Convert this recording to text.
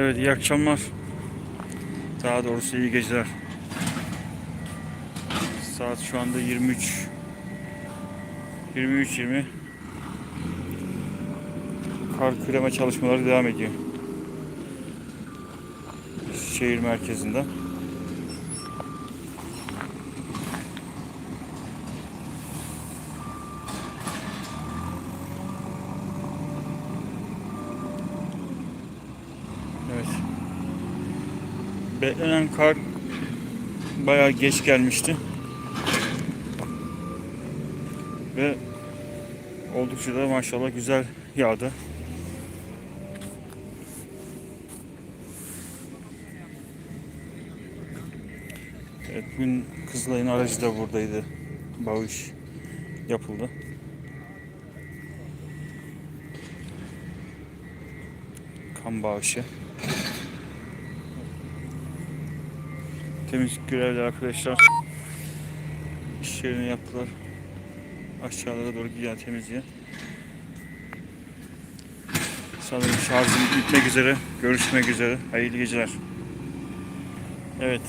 Evet iyi akşamlar. Daha doğrusu iyi geceler. Saat şu anda 23 23.20 Kar küreme çalışmaları devam ediyor. Şehir merkezinde. Evet. Beklenen kar bayağı geç gelmişti. Ve oldukça da maşallah güzel yağdı. Evet, bugün Kızılay'ın aracı da buradaydı. Bağış yapıldı. Kan bağışı. Temizlik görevli arkadaşlar iş yerini yaptılar. Aşağılara doğru gidiyor temizliğe. Sanırım şarjım bitmek üzere. Görüşmek üzere. Hayırlı geceler. Evet.